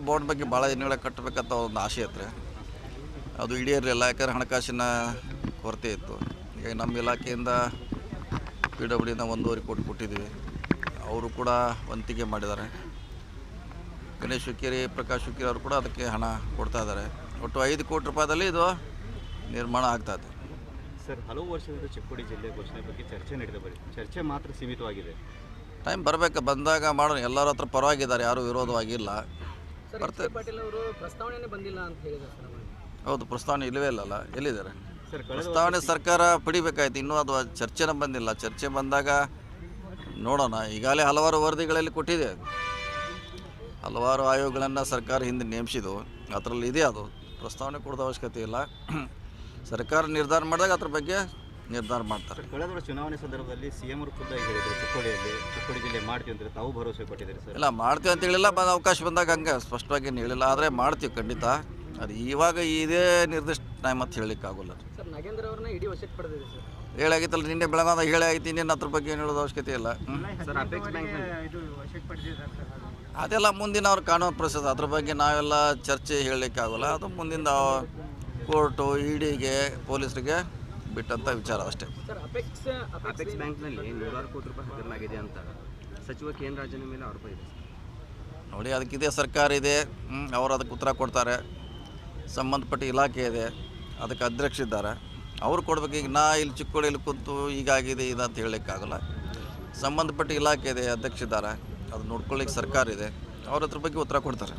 Bond ಬಗ್ಗೆ ಭಾಳ ದಿನಗಳ ಕಟ್ಟಬೇಕಂತ ಒಂದು ಆಸೆ ಐತ್ರಿ ಅದು ಈಡೇರಲಿಲ್ಲ ಯಾಕಂದ್ರೆ ಹಣಕಾಸಿನ ಕೊರತೆ ಇತ್ತು. ಈಗ ನಮ್ಮ ಇಲಾಖೆಯಿಂದ ಪಿ ಡಬ್ಲ್ಯೂಡಿಯಿಂದ ಒಂದೂವರೆ ಕೋಟಿ ಕೊಟ್ಟಿದ್ದೀವಿ. ಅವರು ಕೂಡ ವಂತಿಗೆ ಮಾಡಿದ್ದಾರೆ. ಗಣೇಶ್ ಹುಕ್ಕೇರಿ ಪ್ರಕಾಶ್ ಹುಕ್ಕೇರಿ ಅವರು ಕೂಡ ಅದಕ್ಕೆ ಹಣ ಕೊಡ್ತಾ ಇದ್ದಾರೆ. ಒಟ್ಟು ಐದು ಕೋಟಿ ರೂಪಾಯಿದಲ್ಲಿ ಇದು ನಿರ್ಮಾಣ ಆಗ್ತಾ ಇದೆ. ಸರ್ ಹಲವು ವರ್ಷದಿಂದ ಚಿಕ್ಕೋಡಿ ಜಿಲ್ಲೆ ಘೋಷಣೆ ಬಗ್ಗೆ ಚರ್ಚೆ ನಡೆದ ಬರೀ ಚರ್ಚೆ ಮಾತ್ರ ಸೀಮಿತವಾಗಿದೆ. ಟೈಮ್ ಬರಬೇಕು ಬಂದಾಗ ಮಾಡೋಣ. ಎಲ್ಲರ ಹತ್ರ ಪರವಾಗಿದ್ದಾರೆ ಯಾರೂ ವಿರೋಧವಾಗಿಲ್ಲ. ಬರ್ತಾರೆ. ಪಾಟೀಲ್ ಅವರು ಪ್ರಸ್ತಾವನೆ ಬಂದಿಲ್ಲ ಅಂತ ಹೇಳಿದ್ದಾರೆ ಸರ್ ಹೌದು ಪ್ರಸ್ತಾವನೆ ಇಲ್ಲವೇ ಇಲ್ಲಲ್ಲ ಎಲ್ಲಿದ್ದಾರೆ? ಪ್ರಸ್ತಾವನೆ ಸರ್ಕಾರ ಪಡಿಬೇಕಾಯ್ತು ಇನ್ನೂ ಅದು ಚರ್ಚೆನ ಬಂದಿಲ್ಲ. ಚರ್ಚೆ ಬಂದಾಗ ನೋಡೋಣ ಈಗಾಗಲೇ ಹಲವಾರು ವರದಿಗಳಲ್ಲಿ ಕೊಟ್ಟಿದೆ ಅದು. ಹಲವಾರು ಆಯೋಗಗಳನ್ನು ಸರ್ಕಾರ ಹಿಂದೆ ನೇಮಿಸಿದ್ದು ಅದರಲ್ಲಿ ಇದೆ ಅದು. ಪ್ರಸ್ತಾವನೆ ಕೊಡೋದು ಅವಶ್ಯಕತೆ ಇಲ್ಲ. ಸರ್ಕಾರ ನಿರ್ಧಾರ ಮಾಡಿದಾಗ ಅದ್ರ ಬಗ್ಗೆ ನಿರ್ಧಾರ ಮಾಡ್ತಾರೆ. ಕಳೆದ ವರ್ಷ ಚುನಾವಣೆ ಸಂದರ್ಭದಲ್ಲಿ ಸಿಎಂ ಅವರು ಖುದ್ದಾಗಿ ಹೇಳಿದರು ಚಿಕ್ಕೋಡಿಯಲ್ಲಿ ಚಿಕ್ಕೋಡಿ ಜಿಲ್ಲೆ ಮಾಡ್ತೀವಿ ಅಂತ ತಾವು ಭರವಸೆ ಕೊಟ್ಟಿದ್ದೀರಿ ಸರ್? ಇಲ್ಲ ಮಾಡ್ತೀವಿ ಅಂತ ಹೇಳಿಲ್ಲ ಬಂದ ಅವಕಾಶ ಬಂದಾಗ ಹಂಗೆ ಸ್ಪಷ್ಟವಾಗಿ ಏನು ಹೇಳಿಲ್ಲ. ಆದರೆ ಮಾಡ್ತೀವಿ ಖಂಡಿತ. ಅದು ಇವಾಗ ಇದೇ ನಿರ್ದಿಷ್ಟ ಟೈಮ್ ಅಂತ ಹೇಳಲಿಕ್ಕೆ ಆಗೋಲ್ಲ. ಸರ್ ನಾಗೇಂದ್ರ ಅವ್ರನ್ನ ಇಡೀ ವಶಕ್ಕೆ ಪಡೆದಿದೆ ಸರ್. ಹೇಳಾಗಿತ್ತಲ್ಲ ನಿನ್ನೆ ಬೆಳಗಾದ ಹೇಳಿ ಆಗಿತ್ತು ಇನ್ನೇನು ಅದ್ರ ಬಗ್ಗೆ ಏನು ಹೇಳೋದು ಅವಶ್ಯಕತೆ ಇಲ್ಲ. ಸರ್ ಅಪೆಕ್ಸ್ ಬ್ಯಾಂಕ್ ಅದೆಲ್ಲ ಮುಂದಿನ ಅವ್ರ ಕಾನೂನು ಪ್ರೊಸೆಸ್ ಅದ್ರ ಬಗ್ಗೆ ನಾವೆಲ್ಲ ಚರ್ಚೆ ಹೇಳಲಿಕ್ಕೆ ಆಗೋಲ್ಲ. ಅದು ಮುಂದಿನ ಕೋರ್ಟು ಇಡಿಗೆ ಪೊಲೀಸರಿಗೆ ಬಿಟ್ಟಂಥ ವಿಚಾರ ಅಷ್ಟೇ. ಸರ್ ಅಪೆಕ್ಸ್ ಬ್ಯಾಂಕ್ನಲ್ಲಿ ನೂರಾರು ಕೋಟಿ ರೂಪಾಯಿ ಅಂತ ಸಚಿವ ಕೆ ಎನ್ ರಾಜನ ಮೇಲೆ ಆರೋಪ ಇದೆ ಸರ್. ನೋಡಿ ಅದಕ್ಕಿದೆ ಇದೇ ಸರ್ಕಾರ ಇದೆ. ಅವರು ಅದಕ್ಕೆ ಉತ್ತರ ಕೊಡ್ತಾರೆ. ಸಂಬಂಧಪಟ್ಟ ಇಲಾಖೆ ಇದೆ. ಅದಕ್ಕೆ ಅಧ್ಯಕ್ಷ ಇದ್ದಾರೆ. ಅವ್ರು ಕೊಡ್ಬೇಕು. ಈಗ ನಾ ಇಲ್ಲಿ ಚಿಕ್ಕೋಡಿಯಲ್ಲಿ ಕೂತು ಹೀಗಾಗಿದೆ ಇದು ಅಂತ ಹೇಳಲಿಕ್ಕಾಗಲ್ಲ. ಸಂಬಂಧಪಟ್ಟ ಇಲಾಖೆ ಇದೆ ಅಧ್ಯಕ್ಷ ಇದ್ದಾರೆ. ಅದು ನೋಡ್ಕೊಳ್ಳಿಕ್ಕೆ ಸರ್ಕಾರ ಇದೆ. ಅವ್ರ ಹತ್ರ ಬಗ್ಗೆ ಉತ್ತರ ಕೊಡ್ತಾರೆ.